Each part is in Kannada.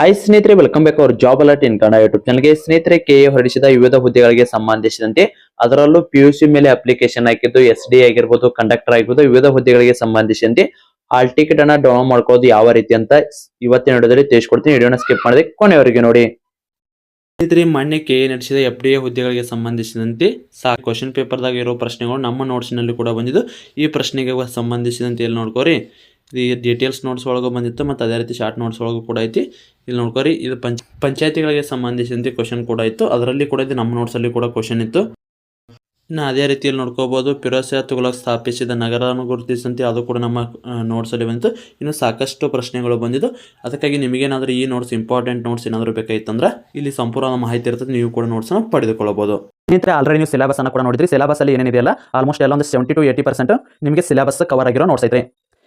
ಹಾಯ್ ಸ್ನೇಹಿತರೆ ವೆಲ್ಕಮ್ ಬ್ಯಾಕ್ ಅವ್ರ job alert in Kannada YouTube ಚಾನಲ್ಗೆ ಸ್ನೇಹಿತರೆ ಕೆ ಹೊರಡಿಸಿದ ವಿವಿಧ ಹುದ್ದೆಗಳಿಗೆ ಸಂಬಂಧಿಸಿದಂತೆ ಅದರಲ್ಲೂ ಪಿ ಯು ಸಿ ಮೇಲೆ ಅಪ್ಲಿಕೇಶನ್ ಹಾಕಿದ್ದು ಎಸ್ ಡಿ ಆಗಿರ್ಬೋದು ಕಂಡಕ್ಟರ್ ಆಗಿರ್ಬೋದು, ವಿವಿಧ ಹುದ್ದೆಗಳಿಗೆ ಸಂಬಂಧಿಸಿದಂತೆ ಆಲ್ ಟಿಕೆಟ್ ಅನ್ನ ಡೌನ್ಲೋಡ್ ಮಾಡ್ಕೋದು ಯಾವ ರೀತಿ ಅಂತ ಇವತ್ತಿನ ವಿಡಿಯೋದಲ್ಲಿ ತಿಳಿಸ್ಕೊಡ್ತೀನಿ. ವಿಡಿಯೋನ ಸ್ಕಿಪ್ ಮಾಡಿದ್ರೆ ಕೊನೆಯವರೆಗೆ ನೋಡಿ. ಸ್ನೇಹಿತರೆ, ಮೊನ್ನೆ ಕೆ ಎ ನಡೆಸಿದ ಎಫ್ ಡಿ ಎ ಹುದ್ದೆಗಳಿಗೆ ಸಂಬಂಧಿಸಿದಂತೆ ಸಾ ಕ್ವಶನ್ ಪೇಪರ್ದಾಗ ಇರೋ ಪ್ರಶ್ನೆಗಳು ನಮ್ಮ ನೋಟ್ಸ್ನಲ್ಲಿ ಕೂಡ ಬಂದಿದ್ದು, ಈ ಪ್ರಶ್ನೆಗೆ ಸಂಬಂಧಿಸಿದಂತೆ ಎಲ್ಲಿ ನೋಡ್ಕೋರಿ? ಈ ಡೀಟೇಲ್ಸ್ ನೋಟ್ಸ್ ಒಳಗೆ ಬಂದಿತ್ತು, ಮತ್ತು ಅದೇ ರೀತಿ ಶಾರ್ಟ್ ನೋಟ್ಸ್ ಒಳಗೂ ಕೂಡ ಐತಿ. ಇಲ್ಲಿ ನೋಡ್ಕೊರಿ, ಇದು ಪಂಚ, ಪಂಚಾಯತಿಗಳಿಗೆ ಸಂಬಂಧಿಸಿದಂತೆ ಕ್ವಶನ್ ಕೂಡ ಇತ್ತು. ಅದರಲ್ಲಿ ಕೂಡ ಇದು ನಮ್ಮ ನೋಟ್ಸಲ್ಲಿ ಕೂಡ ಕ್ವಶನ್ ಇತ್ತು. ಇನ್ನು ಅದೇ ರೀತಿಯಲ್ಲಿ ನೋಡ್ಕೋಬಹುದು ಫಿರೋಜ್ ತುಘಲಕ್ ಸ್ಥಾಪಿಸಿದ ನಗರವನ್ನು ಗುರುತಿಸಂತೆ ಅದು ಕೂಡ ನಮ್ಮ ನೋಟ್ಸಲ್ಲಿ ಬಂದಿತ್ತು ಇನ್ನು ಸಾಕಷ್ಟು ಪ್ರಶ್ನೆಗಳು ಬಂದಿದ್ದು. ಅದಕ್ಕಾಗಿ ನಿಮಗೇನಾದರೂ ಈ ನೋಟ್ಸ್ ಇಂಪಾರ್ಟೆಂಟ್ ನೋಟ್ಸ್ ಏನಾದರೂ ಬೇಕಾಗಿತ್ತಂದ್ರೆ ಇಲ್ಲಿ ಸಂಪೂರ್ಣ ಮಾಹಿತಿ ಇರ್ತದೆ, ನೀವು ಕೂಡ ನೋಟ್ಸನ್ನು ಪಡೆದುಕೊಳ್ಳಬಹುದು ಸ್ನೇಹಿತರೆ ಆಲ್ರೆಡಿ ನೀವು ಸಿಲೆಬಸ್ ಅನ್ನು ಕೂಡ ನೋಡಿದ್ರಿ. ಸಿಲೆಬಸ್ ಅಲ್ಲಿ ಏನೇನಿದೆಯಲ್ಲ ಆಲ್ಮೋಸ್ಟ್ ಎಲ್ಲ ಒಂದು ಸೆವೆಂಟಿ ಟು ಏಯ್ಟಿ ಪರ್ಸೆಂಟ್ ನಿಮಗೆ ಸಿಲೆಬಸ್ ಕವರ್ ಆಗಿರೋ ನೋಟ್ಸ್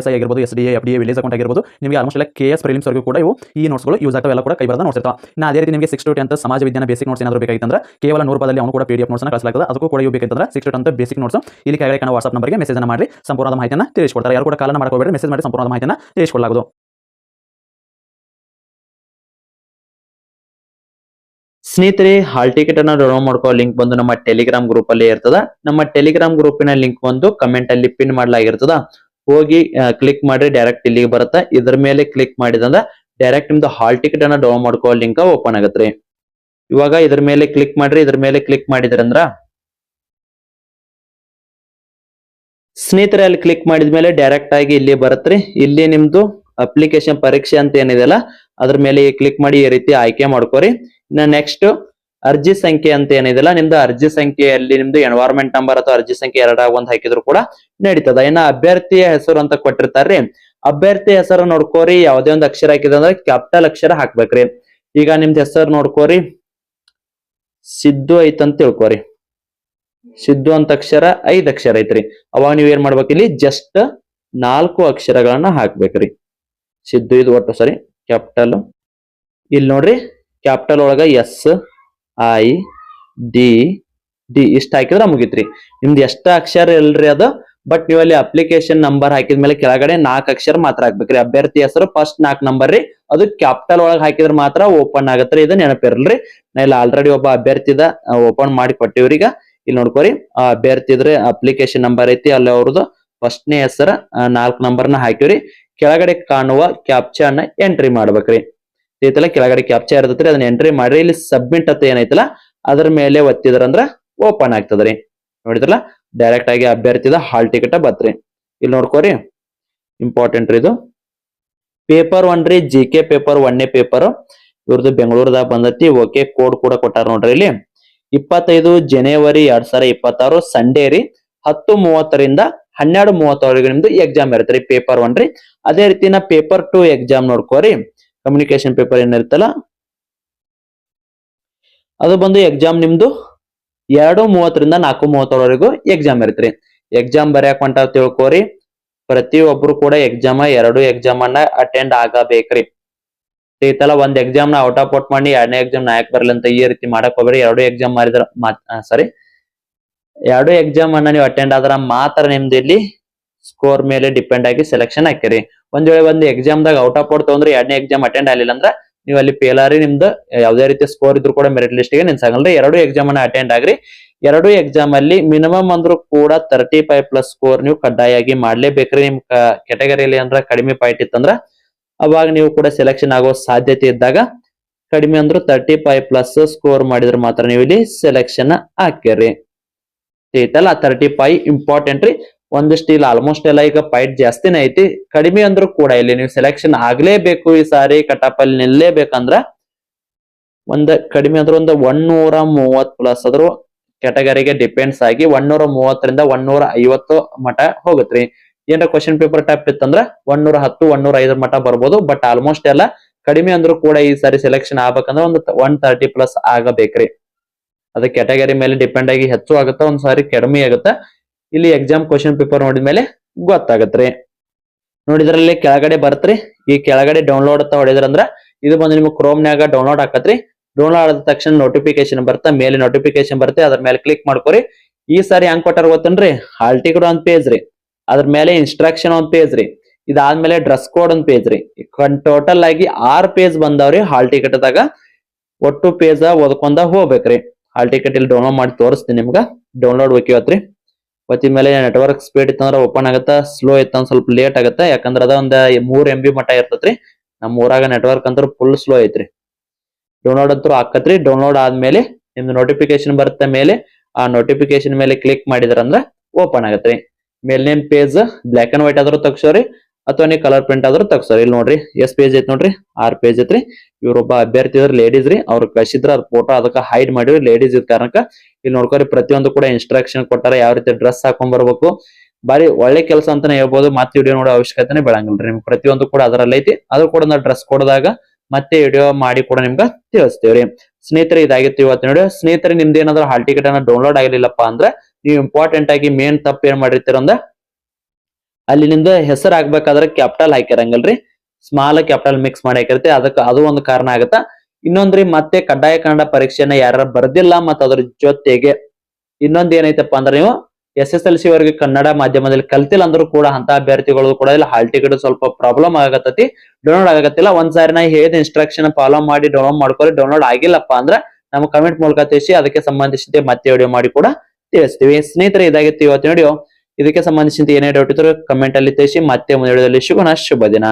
ಎಸ್ ಐ ಆಗಿರ್ಬೋದು S D F D village account ಆಗಿರ್ಬೋದು, ನಿಮಗೆ ಆಲ್ಮೋಸ್ಟ್ ಎಲ್ಲ ಕೆ ಎಸ್ ಪ್ರಿಲಿಮ್ಸ್ ವರೆಗೂ ಕೂಡ ಇವು ಈ ನೋಟ್ಸ್ಗಳು ಯೂಸ್ ಆಗ್ತವೆ ಎಲ್ಲ ಕೂಡ ಕೈ ಬರದ ನೋಟ್ಸ್ ನಾ ಅದೇ ರೀತಿ ನಿಮಗೆ ಸಿಕ್ಸ್ ಟು ಟೆಂತ್ ಸಮಾಜ ವಿಜ್ಞಾನ ಬೇಸಿಕ್ ನೋಟ್ಸ್ ಏನಾದರೂ ಬೇಕಾಗಿತ್ತಂದ್ರೆ, ಕೇವಲ ನೂರು ರೂಪಾಯಲ್ಲಿ ಅವನು ಕೂಡ ಪಿ ಡಿ ಎಫ್ ನೋಟ್ಸ್ನ ಕಳಿಸಲಾಗ್ತದೆ. ಅದಕ್ಕೂ ಕೂಡ ಇವು ಬೇಕಂತಂದ್ರೆ six to tenth basic notes ಇಲ್ಲಿ ಕೆಳಗಡೆ ಕಾಣುವ ವಾಟ್ಸ್ಆಪ್ ನಂಬರ್ಗೆ ಮೆಸೇಜ್ ಮಾಡಿ ಸಂಪೂರ್ಣ ಮಾಹಿತಿಯನ್ನು ತಿಳಿಸ್ಕೊಡ್ತಾರೆ. ಯಾರು ಕೂಡ ಕಾಲನ್ನು ಮಾಡ್ಕೋಬೇಡಿ ಮೆಸೇಜ್ ಮಾಡಿ ಸಂಪೂರ್ಣ ಮಾಹಿತಿಯನ್ನು ತಿಳಿಸ್ಕೊಡಲಾಗುವುದು ಸ್ನೇಹಿತರೆ ಹಾಲ್ ಟಿಕೆಟ್ ಅನ್ನ ಡೌನ್ಲೋಡ್ ಮಾಡ್ಕೋ ಲಿಂಕ್ ಬಂದು ನಮ್ಮ ಟೆಲಿಗ್ರಾಮ್ ಗ್ರೂಪ್ ಅಲ್ಲಿ ಇರ್ತದ. ನಮ್ಮ ಟೆಲಿಗ್ರಾಮ್ ಗ್ರೂಪಿನ ಲಿಂಕ್ ಬಂದು ಕಮೆಂಟ್ ಅಲ್ಲಿ ಪಿನ್ ಮಾಡ್ಲಾಗಿರ್ತದ. ಹೋಗಿ ಕ್ಲಿಕ್ ಮಾಡಿ ಡೈರೆಕ್ಟ್ ಇಲ್ಲಿಗೆ ಬರುತ್ತೆ. ಇದ್ರ ಮೇಲೆ ಕ್ಲಿಕ್ ಮಾಡಿದಂದ್ರ ಡೈರೆಕ್ಟ್ ನಿಮ್ದು ಹಾಲ್ ಟಿಕೆಟ್ ಅನ್ನ ಡೌನ್ ಮಾಡ್ಕೋ ಲಿಂಕ್ ಓಪನ್ ಆಗತ್ರಿ. ಇವಾಗ ಇದ್ರ ಮೇಲೆ ಕ್ಲಿಕ್ ಮಾಡ್ರಿ, ಇದ್ರ ಮೇಲೆ ಕ್ಲಿಕ್ ಮಾಡಿದ್ರಂದ್ರ ಸ್ನೇಹಿತರೆ, ಅಲ್ಲಿ ಕ್ಲಿಕ್ ಮಾಡಿದ್ಮೇಲೆ ಡೈರೆಕ್ಟ್ ಆಗಿ ಇಲ್ಲಿ ಬರುತ್ತೆ ಇಲ್ಲಿ ನಿಮ್ದು ಅಪ್ಲಿಕೇಶನ್ ಪರೀಕ್ಷೆ ಅಂತ ಏನಿದೆಲ್ಲ ಅದ್ರ ಮೇಲೆ ಕ್ಲಿಕ್ ಮಾಡಿ ಈ ರೀತಿ ಆಯ್ಕೆ ಮಾಡ್ಕೋರಿ. ಇನ್ನ ನೆಕ್ಸ್ಟ್ ಅರ್ಜಿ ಸಂಖ್ಯೆ ಅಂತ ಏನಿದೆಲ್ಲ, ನಿಮ್ದು ಅರ್ಜಿ ಸಂಖ್ಯೆಯಲ್ಲಿ ನಿಮ್ದು ಎನ್ವೈರ್ಮೆಂಟ್ ನಂಬರ್ ಅಥವಾ ಅರ್ಜಿ ಸಂಖ್ಯೆ ಎರಡಾಗ ಒಂದ್ ಹಾಕಿದ್ರು ಕೂಡ ನಡೀತದ. ಇನ್ನ ಅಭ್ಯರ್ಥಿಯ ಹೆಸರು ಅಂತ ಕೊಟ್ಟಿರ್ತಾರ್ರಿ. ಅಭ್ಯರ್ಥಿ ಹೆಸರು ನೋಡ್ಕೋರಿ, ಯಾವ್ದೇ ಒಂದು ಅಕ್ಷರ ಹಾಕಿದಂದ್ರೆ ಕ್ಯಾಪಿಟಲ್ ಅಕ್ಷರ ಹಾಕ್ಬೇಕ್ರಿ. ಈಗ ನಿಮ್ದು ಹೆಸರು ನೋಡ್ಕೋರಿ. ಸಿದ್ದು ಐತಂತ ತಿಳ್ಕೊರಿ. ಸಿದ್ದು ಅಂತ ಅಕ್ಷರ ಐದ್ ಅಕ್ಷರ ಐತ್ರಿ. ಅವಾಗ ನೀವ್ ಏನ್ ಮಾಡ್ಬೇಕು ಇಲ್ಲಿ? ಜಸ್ಟ್ ನಾಲ್ಕು ಅಕ್ಷರಗಳನ್ನ ಹಾಕ್ಬೇಕ್ರಿ. ಸಿದ್ದು ಇದು ಒಟ್ಟು ಸರಿ ಕ್ಯಾಪಿಟಲ್. ಇಲ್ಲಿ ನೋಡ್ರಿ, ಕ್ಯಾಪಿಟಲ್ ಒಳಗ ಎಸ್ ಐ ಡಿ ಡಿ ಇಷ್ಟ ಹಾಕಿದ್ರೆ ಮುಗಿತ್ರಿ. ನಿಮ್ದು ಎಷ್ಟ ಅಕ್ಷರ ಇಲ್ರಿ ಅದು? ಬಟ್ ನೀವು ಅಲ್ಲಿ ಅಪ್ಲಿಕೇಶನ್ ನಂಬರ್ ಹಾಕಿದ ಮೇಲೆ ಕೆಳಗಡೆ ನಾಲ್ಕು ಅಕ್ಷರ ಮಾತ್ರ ಹಾಕ್ಬೇಕ್ರಿ. ಅಭ್ಯರ್ಥಿ ಹೆಸರು ಫಸ್ಟ್ ನಾಲ್ಕು ನಂಬರ್ ರೀ. ಅದು ಕ್ಯಾಪಿಟಲ್ ಒಳಗೆ ಹಾಕಿದ್ರೆ ಮಾತ್ರ ಓಪನ್ ಆಗತ್ರಿ. ಇದು ನೆನಪಿರಲ್ರಿ. ನಾ ಇಲ್ಲಿ ಆಲ್ರೆಡಿ ಒಬ್ಬ ಅಭ್ಯರ್ಥಿದ ಓಪನ್ ಮಾಡಿ ಕೊಟ್ಟಿವ್ರಿ ಈಗ. ಇಲ್ಲಿ ನೋಡ್ಕೋರಿ, ಆ ಅಭ್ಯರ್ಥಿದ್ರೆ ಅಪ್ಲಿಕೇಶನ್ ನಂಬರ್ ಐತಿ, ಅಲ್ಲಿ ಅವ್ರದ್ದು ಫಸ್ಟ್ನೇ ಹೆಸರ ನಾಲ್ಕು ನಂಬರ್ನ ಹಾಕಿವ್ರಿ. ಕೆಳಗಡೆ ಕಾಣುವ ಕ್ಯಾಪ್ಚಾನ ಎಂಟ್ರಿ ಮಾಡ್ಬೇಕ್ರಿ. ಐತಲ್ಲ, ಕೆಳಗಡೆ ಕ್ಯಾಪ್ಚಾ ಇರ್ತೈತ್ರಿ, ಅದನ್ನ ಎಂಟ್ರಿ ಮಾಡ್ರಿ ಇಲ್ಲಿ ಸಬ್ಮಿಟ್ ಅಂತ ಏನೈತಲ್ಲ, ಅದ್ರ ಮೇಲೆ ಒತ್ತಿದ್ರ ಅಂದ್ರ ಓಪನ್ ಆಗ್ತದ್ರಿ. ನೋಡಿದ್ರಲ್ಲ ಡೈರೆಕ್ಟ್ ಆಗಿ ಅಭ್ಯರ್ಥಿದ ಹಾಲ್ ಟಿಕೆಟ್ ಬತ್ರಿ. ಇಲ್ಲಿ ನೋಡ್ಕೋರಿ ಇಂಪಾರ್ಟೆಂಟ್ ರೀ ಇದು. ಪೇಪರ್ ಒನ್ ರೀ ಜಿ ಕೆ ಪೇಪರ್ ಒನ್ನೇ ಪೇಪರ್ ಇವ್ರದ್ದು ಬೆಂಗಳೂರದಾಗ ಬಂದತಿ ಓಕೆ ಕೋಡ್ ಕೂಡ ಕೊಟ್ಟಾರ ನೋಡ್ರಿ ಇಲ್ಲಿ. ಇಪ್ಪತ್ತೈದು ಜನವರಿ ಎರಡ್ ಸಾವಿರ ಇಪ್ಪತ್ತಾರು ಸಂಡೇ ರೀ, ಹತ್ತು ಮೂವತ್ತರಿಂದ ಹನ್ನೆರಡು ಮೂವತ್ತವರೆಗೆ ನಿಮ್ದು ಎಕ್ಸಾಮ್ ಇರುತ್ತೆ ರೀ ಪೇಪರ್ ಒನ್ ರೀ. ಅದೇ ರೀತಿ ನಾ ಪೇಪರ್ ಟು ಎಕ್ಸಾಮ್ ನೋಡ್ಕೋರಿ. ಕಮ್ಯುನಿಕೇಶನ್ ಪೇಪರ್ ಏನಿರುತ್ತಲ್ಲ? ಅದು ಬಂದು ಎಕ್ಸಾಮ್ ನಿಮ್ದು ಎರಡು ಮೂವತ್ತರಿಂದ ನಾಲ್ಕು ಮೂವತ್ತರವರೆಗೂ ಎಕ್ಸಾಮ್ ಇರುತ್ತೆ ಎಕ್ಸಾಮ್ ಬರೆಯಕ್ ಹೊಂಟಾವ್ ತಿಳ್ಕೋರಿ. ಪ್ರತಿಯೊಬ್ರು ಕೂಡ ಎಕ್ಸಾಮ್ ಎರಡು ಎಕ್ಸಾಮ್ ಅನ್ನ ಅಟೆಂಡ್ ಆಗಬೇಕ್ರಿ ಐತಲ್ಲ ಒಂದ್ ಎಕ್ಸಾಮ್ನ ಔಟ್ ಆಫ್ ಔಟ್ ಮಾಡಿ, ಎರಡನೇ ಎಕ್ಸಾಮ್ ನಾಯಕ್ ಬರಲಿ ಅಂತ ಈ ರೀತಿ ಮಾಡಕ್ ಹೋಗ್ಬೇಡಿ. ಎರಡು ಎಕ್ಸಾಮ್ ಮಾಡಿದ್ರ ಸಾರಿ ಎರಡು ಎಕ್ಸಾಮ್ ಅನ್ನ ನೀವು ಅಟೆಂಡ್ ಆದ್ರ ಮಾತ್ರ ನಿಮ್ದು ಇಲ್ಲಿ ಸ್ಕೋರ್ ಮೇಲೆ ಡಿಪೆಂಡ್ ಆಗಿ ಸೆಲೆಕ್ಷನ್ ಹಾಕಿರಿ ಒಂದ್ ವೇಳೆ ಒಂದು ಎಕ್ಸಾಮ್ ದಾಗ ಔಟ್ ಆಫ್ ಔಟ್ ತಗೊಂಡ್ರೆ ಎರಡನೇ ಎಕ್ಸಾಮ್ ಅಟೆಂಡ್ ಆಗಲಿಲ್ಲ ಅಂದ್ರೆ ನೀವು ಅಲ್ಲಿ ಫೇಲ್ ಆರಿ ನಿಮ್ದು ಯಾವ್ದೇ ರೀತಿ ಸ್ಕೋರ್ ಇದ್ರು ಕೂಡ ಮೆರಿಟ್ ಲಿಸ್ಟ್ಗೆ ನಿನ್ಸಾಗಲ್ರಿ ಎರಡು ಎಕ್ಸಾಮ್ ಅನ್ನ ಅಟೆಂಡ್ ಆಗ್ರಿ. ಎರಡು ಎಕ್ಸಾಮ್ ಅಲ್ಲಿ ಮಿನಿಮಮ್ ಅಂದ್ರೂ ಕೂಡ ತರ್ಟಿ ಫೈವ್ ಪ್ಲಸ್ ಸ್ಕೋರ್ ನೀವು ಕಡ್ಡಾಯಾಗಿ ಮಾಡ್ಲೇಬೇಕ್ರಿ. ನಿಮ್ ಕೆಟಗರಿಯಲ್ಲಿ ಅಂದ್ರೆ ಕಡಿಮೆ ಪಾಯಿಂಟ್ ಇತ್ತಂದ್ರ ಅವಾಗ ನೀವು ಕೂಡ ಸೆಲೆಕ್ಷನ್ ಆಗೋ ಸಾಧ್ಯತೆ ಇದ್ದಾಗ ಕಡಿಮೆ ಅಂದ್ರೂ ತರ್ಟಿ ಫೈವ್ ಪ್ಲಸ್ ಸ್ಕೋರ್ ಮಾಡಿದ್ರೆ ಮಾತ್ರ ನೀವು ಇಲ್ಲಿ ಸೆಲೆಕ್ಷನ್ ಹಾಕಿರಿ ಐತಲ್ಲ ತರ್ಟಿ ಫೈವ್ ಇಂಪಾರ್ಟೆಂಟ್ ರೀ. ಒಂದಿಷ್ಟು ಸ್ಟೀಲ್ ಆಲ್ಮೋಸ್ಟ್ ಎಲ್ಲ ಈಗ ಫೈಟ್ ಜಾಸ್ತಿನ ಐತಿ. ಕಡಿಮೆ ಅಂದ್ರೂ ಕೂಡ ಇಲ್ಲಿ ನೀವು ಸೆಲೆಕ್ಷನ್ ಆಗ್ಲೇಬೇಕು ಈ ಸಾರಿ ಕಟಾಪ್ ಅಲ್ಲಿ ನಿಲ್ಲೇಬೇಕಂದ್ರ ಒಂದ್ ಕಡಿಮೆ ಅಂದ್ರೆ ಒಂದು ಒನ್ನೂರ ಮೂವತ್ ಪ್ಲಸ್ ಅದ್ರ ಕ್ಯಾಟಗರಿಗೆ ಡಿಪೆಂಡ್ಸ್ ಆಗಿ ಒನ್ನೂರ ಮೂವತ್ತರಿಂದ ಒನ್ನೂರ ಐವತ್ತು ಮಠ ಹೋಗತ್ರಿ. ಏನಾರ ಕ್ವಶನ್ ಪೇಪರ್ ಟೈಪ್ ಇತ್ತಂದ್ರ ಒನ್ನೂರ ಹತ್ತು ಒನ್ನೂರ ಐದು ಮಠ ಬರ್ಬೋದು. ಬಟ್ ಆಲ್ಮೋಸ್ಟ್ ಎಲ್ಲ ಕಡಿಮೆ ಅಂದ್ರೂ ಕೂಡ ಈ ಸಾರಿ ಸೆಲೆಕ್ಷನ್ ಆಗ್ಬೇಕಂದ್ರೆ ಒಂದು ಒನ್ ತರ್ಟಿ ಪ್ಲಸ್ ಆಗಬೇಕ್ರಿ. ಅದ ಕ್ಯಾಟಗರಿ ಮೇಲೆ ಡಿಪೆಂಡ್ ಆಗಿ ಹೆಚ್ಚು ಆಗುತ್ತಾ ಒಂದ್ ಸಾರಿ ಕಡಿಮೆ ಆಗುತ್ತಾ. ಇಲ್ಲಿ ಎಕ್ಸಾಮ್ ಕ್ವಶನ್ ಪೇಪರ್ ನೋಡಿದ್ಮೇಲೆ ಗೊತ್ತಾಗತ್ರಿ. ನೋಡಿದ್ರಲ್ಲಿ ಕೆಳಗಡೆ ಬರ್ತ್ರಿ. ಈ ಕೆಳಗಡೆ ಡೌನ್ಲೋಡ್ ಅಂತ ಹೊಡೆದ್ರಂದ್ರ ಇದು ಬಂದು ನಿಮ್ಗೆ ನಾಗ ಡೌನ್ಲೋಡ್ ಹಾಕತ್ರಿ ಡೌನ್ಲೋಡ್ ಆದ ತಕ್ಷಣ ನೋಟಿಫಿಕೇಶನ್ ಬರ್ತಾ, ಮೇಲೆ ನೋಟಿಫಿಕೇಶನ್ ಬರುತ್ತೆ ಅದ್ರ ಮೇಲೆ ಕ್ಲಿಕ್ ಮಾಡ್ಕೊರಿ. ಈ ಸಾರಿ ಹೆಂಗ್ ಕೊಟ್ಟಾರ ಗೊತ್ತನ್ರಿ? ಹಾಲ್ಟಿ ಟಿಕೆಟ್ ಒಂದ್ ಪೇಜ್ ರೀ. ಅದ್ರ ಮೇಲೆ ಇನ್ಸ್ಟ್ರಕ್ಷನ್ ಒಂದ್ ಪೇಜ್ ರೀ. ಇದಾದ್ಮೇಲೆ ಡ್ರೆಸ್ ಕೋಡ್ ಒಂದ್ ಪೇಜ್ ರೀ. ಟೋಟಲ್ ಆಗಿ ಆರ್ ಪೇಜ್ ಬಂದವ್ರಿ ಹಾಲ್ ಟಿಕೆಟ್ ದಾಗ. ಒಟ್ಟು ಪೇಜ್ ಓದ್ಕೊಂಡ ಹೋಗ್ಬೇಕ್ರಿ. ಹಾಲ್ ಟಿಕೆಟ್ ಇಲ್ಲಿ ಡೌನ್ಲೋಡ್ ಮಾಡಿ ತೋರಿಸ್ತೀನಿ ನಿಮ್ಗ. ಡೌನ್ಲೋಡ್ ಒತ್ತಿವತ್ರಿ ಒತ್ತಿದ ಮೇಲೆ ನೆಟ್ವರ್ಕ್ ಸ್ಪೀಡ್ ಇತ್ತಂದ್ರೆ ಓಪನ್ ಆಗತ್ತ? ಸ್ಲೋ ಇತ್ತಂದ್ರೆ ಸ್ವಲ್ಪ ಲೇಟ್ ಆಗತ್ತ? ಯಾಕಂದ್ರೆ ಅದ ಒಂದ್ ಮೂರ್ ಎಂ ಬಿ ಮಟ್ಟ ಇರ್ತತ್ರಿ. ನಮ್ಮ ಊರಾಗ ನೆಟ್ವರ್ಕ್ ಅಂತ ಫುಲ್ ಸ್ಲೋ ಐತ್ರಿ. ಡೌನ್ಲೋಡ್ ಅಂತೂ ಆಕತ್ರಿ. ಡೌನ್ಲೋಡ್ ಆದ್ಮೇಲೆ ನಿಮ್ದು ನೋಟಿಫಿಕೇಶನ್ ಬರುತ್ತೆ ಮೇಲೆ, ಆ ನೋಟಿಫಿಕೇಶನ್ ಮೇಲೆ ಕ್ಲಿಕ್ ಮಾಡಿದ್ರಂದ್ರ ಓಪನ್ ಆಗತ್ರಿ. ಮೇಲ್ನೇನ್ ಪೇಜ್ ಬ್ಲಾಕ್ ಅಂಡ್ ವೈಟ್ ಆದ್ರೂ ತಗ್ಸೋರಿ. ಅಥವಾ ನೀವು ಕಲರ್ ಪ್ರಿಂಟ್ ಆದ್ರೂ ತಗ್ಸರ್ ಇಲ್ಲಿ ನೋಡ್ರಿ ಎಸ್ ಪೇಜ್ ಐತ್ ನೋಡ್ರಿ ಆರ್ ಪೇಜ್ ಐತ್ರಿ. ಇವ್ರೊಬ್ಬ ಅಭ್ಯರ್ಥಿ ಇದ್ರೆ ಲೇಡೀಸ್ ರೀ, ಅವ್ರು ಕಳ್ಸಿದ್ರ ಅದ್ ಫೋಟೋ ಅದಕ್ಕೆ ಹೈಡ್ ಮಾಡಿವ್ರಿ ಲೇಡೀಸ್ ಇದ್ ಕಾರಣಕ್ಕ. ಇಲ್ಲಿ ನೋಡ್ಕೊರಿ, ಪ್ರತಿಯೊಂದು ಕೂಡ ಇನ್ಸ್ಟ್ರಕ್ಷನ್ ಕೊಟ್ಟಾರ ಯಾವ ರೀತಿ ಡ್ರೆಸ್ ಹಾಕೊಂಡ್ ಬರ್ಬೇಕು ಬಾರಿ ಒಳ್ಳೆ ಕೆಲಸ ಅಂತಾನೆ ಹೇಳ್ಬೋದು, ಮತ್ತೆ ವಿಡಿಯೋ ನೋಡೋ ಅವಶ್ಯಕತೆನೇ ಬೆಳಂಗಿಲ್ರಿ ನಿಮ್ಗೆ. ಪ್ರತಿಯೊಂದು ಕೂಡ ಅದರಲ್ಲಿ ಐತಿ. ಅದು ಕೂಡ ನಾವು ಡ್ರೆಸ್ ಕೊಡದಾಗ ಮತ್ತೆ ವಿಡಿಯೋ ಮಾಡಿ ಕೂಡ ನಿಮ್ಗೆ ತಿಳಿಸ್ತೇವ್ರಿ. ಸ್ನೇಹಿತರೆ, ಇದಾಗಿತ್ತು ಇವತ್ತು ನೋಡಿ. ಸ್ನೇಹಿತರೆ, ನಿಮ್ದು ಏನಾದ್ರು ಹಾಲ್ ಟಿಕೆಟ್ ಅನ್ನ ಡೌನ್ಲೋಡ್ ಆಗಿರ್ಲಿಲ್ಲಪ್ಪ ಅಂದ್ರೆ, ನೀವು ಇಂಪಾರ್ಟೆಂಟ್ ಆಗಿ ಮೇನ್ ತಪ್ಪು ಏನ್ ಮಾಡಿರ್ತೀರ ಅಂದ್ರ ಅಲ್ಲಿ ನಿಮ್ದು ಹೆಸರು ಆಗ್ಬೇಕಾದ್ರೆ ಕ್ಯಾಪಿಟಲ್ ಹಾಕಿರಂಗಲ್ರಿ ಸ್ಮಾಲ್ ಕ್ಯಾಪಿಟಲ್ ಮಿಕ್ಸ್ ಮಾಡಿ ಹಾಕಿರ್ತೀವಿ ಅದಕ್ಕೆ ಅದು ಒಂದು ಕಾರಣ ಆಗತ್ತ. ಇನ್ನೊಂದ್ರಿ ಮತ್ತೆ ಕಡ್ಡಾಯ ಕನ್ನಡ ಪರೀಕ್ಷೆನ ಯಾರು ಬರ್ದಿಲ್ಲ ಮತ್ತ ಅದ್ರ ಜೊತೆಗೆ ಇನ್ನೊಂದ್ ಏನೈತಪ್ಪ ಅಂದ್ರೆ ನೀವು ಎಸ್ ಎಸ್ ಎಲ್ ಸಿ ವರೆಗೆ ಕನ್ನಡ ಮಾಧ್ಯಮದಲ್ಲಿ ಕಲ್ತಿಲ್ಲ ಅಂದ್ರೂ ಕೂಡ ಅಂತ ಅಭ್ಯರ್ಥಿಗಳು ಕೂಡ ಇಲ್ಲ. ಹಾಲ್ ಟಿಕೆಟ್ ಸ್ವಲ್ಪ ಪ್ರಾಬ್ಲಮ್ ಆಗತ್ತತಿ. ಡೌನ್ಲೋಡ್ ಆಗತ್ತಿಲ್ಲ. ಒಂದ್ ಸಾರಿ ನಾ ಹೇಳಿದ ಇನ್ಸ್ಟ್ರಕ್ಷನ್ ಫಾಲೋ ಮಾಡಿ ಡೌನ್ಲೋಡ್ ಮಾಡ್ಕೊಳ್ಳಿ. ಡೌನ್ಲೋಡ್ ಆಗಿಲ್ಲಪ್ಪ ಅಂದ್ರೆ ನಮ್ಮ ಕಮೆಂಟ್ ಮೂಲಕ ತಿಳಿಸಿ ಅದಕ್ಕೆ ಸಂಬಂಧಿಸಿದಂತೆ ಮತ್ತೆ ವಿಡಿಯೋ ಮಾಡಿ ಕೂಡ ತಿಳಿಸ್ತೀವಿ. ಸ್ನೇಹಿತರೆ, ಇದಾಗಿತ್ತು ಇವತ್ತಿನ ವಿಡಿಯೋ ಇದಕ್ಕೆ ಸಂಬಂಧಿಸಿದಂತೆ ಏನೇ ಡೌಟ್ ಇದ್ರು ಕಮೆಂಟ್ ಅಲ್ಲಿ ತಿಳಿಸಿ ಮತ್ತೆ ಮುಂದೆ ಸಿಗೋಣ. ಶುಭ ದಿನ.